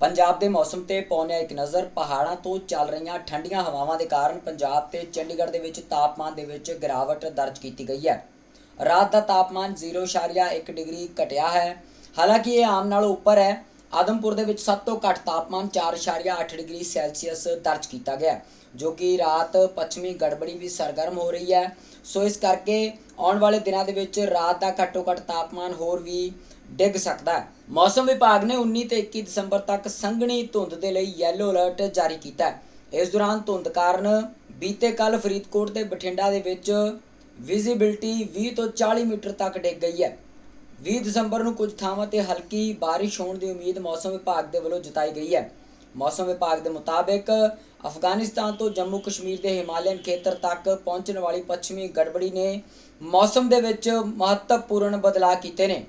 ਪੰਜਾਬ ਦੇ ਮੌਸਮ ਤੇ ਪਾਉਂਦੇ ਇੱਕ ਨਜ਼ਰ, ਪਹਾੜਾਂ ਤੋਂ ਚੱਲ ਰਹੀਆਂ ਠੰਡੀਆਂ ਹਵਾਵਾਂ ਦੇ ਕਾਰਨ ਪੰਜਾਬ ਤੇ ਚੰਡੀਗੜ੍ਹ ਦੇ ਵਿੱਚ ਤਾਪਮਾਨ ਦੇ ਵਿੱਚ ਗਿਰਾਵਟ ਦਰਜ ਕੀਤੀ ਗਈ ਹੈ। ਰਾਤ ਦਾ ਤਾਪਮਾਨ 0.1 ਡਿਗਰੀ ਘਟਿਆ ਹੈ। ਹਾਲਾਂਕਿ ਇਹ ਆਮ ਨਾਲੋਂ ਉੱਪਰ ਹੈ। ਆਦਮਪੁਰ ਦੇ ਵਿੱਚ ਸਭ ਤੋਂ ਘੱਟ ਤਾਪਮਾਨ 4.8 ਡਿਗਰੀ ਸੈਲਸੀਅਸ ਦਰਜ ਕੀਤਾ ਗਿਆ ਜੋ ਕਿ ਰਾਤ ਪੱਛਮੀ ਗੜਬੜੀ ਵੀ ਸਰਗਰਮ ਹੋ ਰਹੀ ਹੈ। ਸੋ ਇਸ ਕਰਕੇ ਆਉਣ ਵਾਲੇ ਦਿਨਾਂ ਦੇ ਵਿੱਚ ਰਾਤ ਦਾ ਘੱਟੋ ਘੱਟ ਤਾਪਮਾਨ ਹੋਰ ਵੀ ਡਿੱਗ ਸਕਦਾ ਹੈ। ਮੌਸਮ ਵਿਭਾਗ ਨੇ 19 ਤੇ 21 ਦਸੰਬਰ ਤੱਕ ਸੰਘਣੀ ਧੁੰਦ ਦੇ ਲਈ ਯੈਲੋ ਅਲਰਟ ਜਾਰੀ ਕੀਤਾ ਹੈ। ਇਸ ਦੌਰਾਨ ਧੁੰਦ ਕਾਰਨ ਬੀਤੇ ਕੱਲ ਫਰੀਦਕੋਟ ਤੇ ਬਠਿੰਡਾ ਦੇ ਵਿੱਚ ਵਿਜ਼ਿਬਿਲਟੀ 20 ਤੋਂ 40 ਮੀਟਰ ਤੱਕ ਡਿੱਗ ਗਈ ਹੈ। 20 ਦਸੰਬਰ ਨੂੰ ਕੁਝ ਥਾਵਾਂ ਤੇ ਹਲਕੀ ਬਾਰਿਸ਼ ਹੋਣ ਦੀ ਉਮੀਦ ਮੌਸਮ ਵਿਭਾਗ ਦੇ ਵੱਲੋਂ ਜਤਾਈ ਗਈ ਹੈ। ਮੌਸਮ ਵਿਭਾਗ ਦੇ ਮੁਤਾਬਕ ਅਫਗਾਨਿਸਤਾਨ ਤੋਂ ਜੰਮੂ ਕਸ਼ਮੀਰ ਦੇ ਹਿਮਾਲਯਨ ਖੇਤਰ ਤੱਕ ਪਹੁੰਚਣ ਵਾਲੀ ਪੱਛਮੀ ਗੜਬੜੀ ਨੇ ਮੌਸਮ ਦੇ ਵਿੱਚ ਮਹੱਤਵਪੂਰਨ ਬਦਲਾਅ ਕੀਤੇ ਨੇ।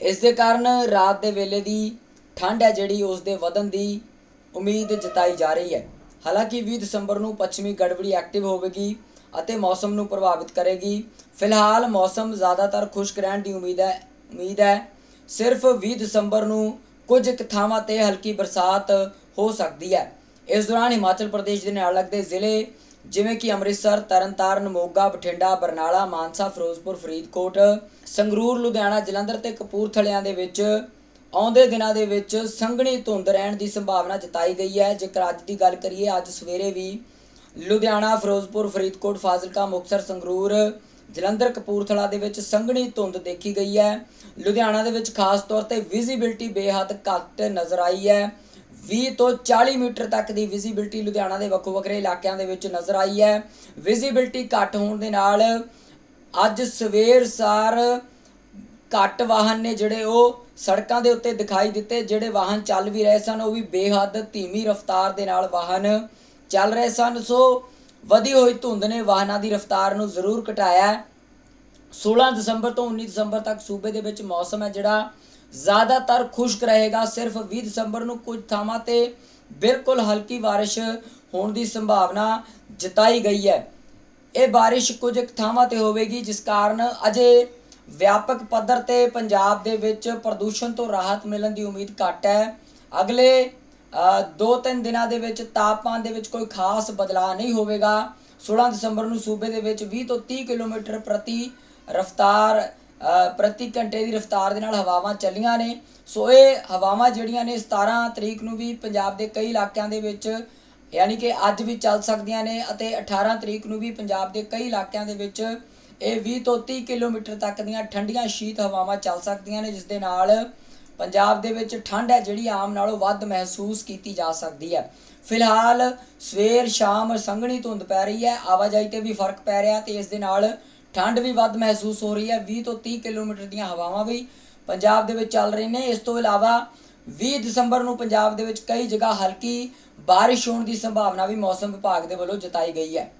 ਇਸ ਦੇ ਕਾਰਨ ਰਾਤ ਦੇ ਵੇਲੇ ਦੀ ਠੰਡ ਹੈ ਜਿਹੜੀ ਉਸ ਦੇ ਵਧਣ ਦੀ ਉਮੀਦ ਜਤਾਈ ਜਾ ਰਹੀ ਹੈ। ਹਾਲਾਂਕਿ 20 ਦਸੰਬਰ ਨੂੰ ਪੱਛਮੀ ਗੜਬੜੀ ਐਕਟਿਵ ਹੋਵੇਗੀ ਅਤੇ ਮੌਸਮ ਨੂੰ ਪ੍ਰਭਾਵਿਤ ਕਰੇਗੀ। ਫਿਲਹਾਲ ਮੌਸਮ ਜ਼ਿਆਦਾਤਰ ਖੁਸ਼ਕ ਰਹਿਣ ਦੀ ਉਮੀਦ ਹੈ ਉਮੀਦ ਹੈ ਸਿਰਫ 20 ਦਸੰਬਰ ਨੂੰ ਕੁਝ ਕੁ ਥਾਵਾਂ ਤੇ ਹਲਕੀ ਬਰਸਾਤ ਹੋ ਸਕਦੀ ਹੈ। ਇਸ ਦੌਰਾਨ ਹਿਮਾਚਲ ਪ੍ਰਦੇਸ਼ ਦੇ ਨਾਲ ਲੱਗਦੇ ਜ਼ਿਲ੍ਹੇ ਜਿਵੇਂ ਕਿ ਅੰਮ੍ਰਿਤਸਰ, ਤਰਨਤਾਰਨ, ਮੋਗਾ, ਬਠਿੰਡਾ, ਬਰਨਾਲਾ, ਮਾਨਸਾ, ਫਿਰੋਜ਼ਪੁਰ, ਫਰੀਦਕੋਟ, ਸੰਗਰੂਰ, ਲੁਧਿਆਣਾ, ਜਲੰਧਰ ਤੇ ਕਪੂਰਥਲਿਆਂ ਦੇ ਵਿੱਚ ਆਉਂਦੇ ਦਿਨਾਂ ਦੇ ਵਿੱਚ ਸੰਘਣੀ ਧੁੰਦ ਰਹਿਣ ਦੀ ਸੰਭਾਵਨਾ ਜਤਾਈ ਗਈ ਹੈ। ਜੇਕਰ ਅੱਜ ਦੀ ਗੱਲ ਕਰੀਏ, ਅੱਜ ਸਵੇਰੇ ਵੀ ਲੁਧਿਆਣਾ, ਫਿਰੋਜ਼ਪੁਰ, ਫਰੀਦਕੋਟ, ਫਾਜ਼ਿਲਕਾ, ਮੁਕਤਸਰ, ਸੰਗਰੂਰ ਜਲੰਧਰ ਕਪੂਰਥਲਾ ਦੇ ਵਿੱਚ ਸੰਘਣੀ ਧੁੰਦ ਦੇਖੀ ਗਈ ਹੈ। ਲੁਧਿਆਣਾ ਦੇ ਵਿੱਚ ਖਾਸ ਤੌਰ ਤੇ ਵਿਜ਼ਿਬਿਲਟੀ ਬੇਹੱਦ ਘੱਟ ਨਜ਼ਰ ਆਈ ਹੈ। 20 ਤੋਂ 40 ਮੀਟਰ ਤੱਕ ਦੀ ਵਿਜ਼ਿਬਿਲਟੀ ਲੁਧਿਆਣਾ ਦੇ ਵੱਖੋ ਵੱਖਰੇ ਇਲਾਕਿਆਂ ਦੇ ਵਿੱਚ ਨਜ਼ਰ ਆਈ ਹੈ। ਵਿਜ਼ਿਬਿਲਟੀ ਘੱਟ ਹੋਣ ਦੇ ਨਾਲ ਅੱਜ ਸਵੇਰ ਸਾਰ ਘੱਟ ਵਾਹਨ ਨੇ ਜਿਹੜੇ ਉਹ ਸੜਕਾਂ ਦੇ ਉੱਤੇ ਦਿਖਾਈ ਦਿੱਤੇ, ਜਿਹੜੇ ਵਾਹਨ ਚੱਲ ਵੀ ਰਹੇ ਸਨ, ਉਹ ਵੀ ਬੇਹੱਦ ਧੀਮੀ ਰਫ਼ਤਾਰ ਦੇ ਨਾਲ ਵਾਹਨ ਚੱਲ ਰਹੇ ਸਨ। ਸੋ ਵਧੀ ਹੋਈ ਧੁੰਦ ਨੇ ਵਾਹਨਾਂ ਦੀ ਰਫ਼ਤਾਰ ਨੂੰ ਜ਼ਰੂਰ ਘਟਾਇਆ ਹੈ 16 ਦਸੰਬਰ ਤੋਂ 19 ਦਸੰਬਰ ਤੱਕ ਸੂਬੇ ਦੇ ਵਿੱਚ ਮੌਸਮ ਹੈ ਜਿਹੜਾ ਜ਼ਿਆਦਾਤਰ ਖੁਸ਼ਕ ਰਹੇਗਾ ਸਿਰਫ 20 ਦਸੰਬਰ ਨੂੰ ਕੁਝ ਥਾਵਾਂ ਤੇ ਬਿਲਕੁਲ ਹਲਕੀ بارش ਹੋਣ ਦੀ ਸੰਭਾਵਨਾ ਜਤਾਈ ਗਈ ਹੈ ਇਹ بارش ਕੁਝ ਕੁ ਥਾਵਾਂ ਤੇ ਹੋਵੇਗੀ ਜਿਸ ਕਾਰਨ ਅਜੇ ਵਿਆਪਕ ਪੱਧਰ ਤੇ ਪੰਜਾਬ ਦੇ ਵਿੱਚ ਪ੍ਰਦੂਸ਼ਣ ਤੋਂ ਰਾਹਤ ਮਿਲਣ ਦੀ ਉਮੀਦ ਘੱਟ ਹੈ ਅਗਲੇ 2-3 ਦਿਨਾਂ ਦੇ ਵਿੱਚ ਤਾਪਮਾਨ ਦੇ ਵਿੱਚ ਕੋਈ ਖਾਸ ਬਦਲਾਅ ਨਹੀਂ ਹੋਵੇਗਾ। 16 ਦਸੰਬਰ ਨੂੰ ਸੂਬੇ ਦੇ ਵਿੱਚ 20 ਤੋਂ 30 ਕਿਲੋਮੀਟਰ ਪ੍ਰਤੀ ਰਫ਼ਤਾਰ ਪ੍ਰਤੀ ਘੰਟੇ ਦੀ ਰਫ਼ਤਾਰ ਦੇ ਨਾਲ ਹਵਾਵਾਂ ਚੱਲੀਆਂ ਨੇ। ਸੋ ਇਹ ਹਵਾਵਾਂ ਜਿਹੜੀਆਂ ਨੇ 17 ਤਰੀਕ ਨੂੰ ਵੀ ਪੰਜਾਬ ਦੇ ਕਈ ਇਲਾਕਿਆਂ ਦੇ ਵਿੱਚ, ਯਾਨੀ ਕਿ ਅੱਜ ਵੀ ਚੱਲ ਸਕਦੀਆਂ ਨੇ ਅਤੇ 18 ਤਰੀਕ ਨੂੰ ਵੀ ਪੰਜਾਬ ਦੇ ਕਈ ਇਲਾਕਿਆਂ ਦੇ ਵਿੱਚ ਇਹ 20 ਤੋਂ 30 ਕਿਲੋਮੀਟਰ ਤੱਕ ਦੀਆਂ ਠੰਡੀਆਂ ਸ਼ੀਤ ਹਵਾਵਾਂ ਚੱਲ ਸਕਦੀਆਂ ਨੇ, ਜਿਸ ਦੇ ਨਾਲ ਪੰਜਾਬ ਦੇ ਵਿੱਚ ਠੰਡ ਹੈ, ਜਿਹੜੀ ਆਮ ਨਾਲੋਂ ਵੱਧ ਮਹਿਸੂਸ ਕੀਤੀ ਜਾ ਸਕਦੀ ਹੈ। ਫਿਲਹਾਲ ਸਵੇਰ ਸ਼ਾਮ ਸੰਘਣੀ ਧੁੰਦ ਪੈ ਰਹੀ ਹੈ, ਆਵਾਜਾਈ ਤੇ ਵੀ ਫ਼ਰਕ ਪੈ ਰਿਹਾ ਤੇ ਇਸ ਦੇ ਨਾਲ ਠੰਡ ਵੀ ਵੱਧ ਮਹਿਸੂਸ ਹੋ ਰਹੀ ਹੈ। 20 ਤੋਂ 30 ਕਿਲੋਮੀਟਰ ਦੀਆਂ ਹਵਾਵਾਂ ਵੀ ਪੰਜਾਬ ਦੇ ਵਿੱਚ ਚੱਲ ਰਹੀਆਂ ਨੇ। ਇਸ ਤੋਂ ਇਲਾਵਾ 20 ਦਸੰਬਰ ਨੂੰ ਪੰਜਾਬ ਦੇ ਵਿੱਚ ਕਈ ਜਗ੍ਹਾ ਹਲਕੀ ਬਾਰਿਸ਼ ਹੋਣ ਦੀ ਸੰਭਾਵਨਾ ਵੀ ਮੌਸਮ ਵਿਭਾਗ ਦੇ ਵੱਲੋਂ ਜਤਾਈ ਗਈ ਹੈ।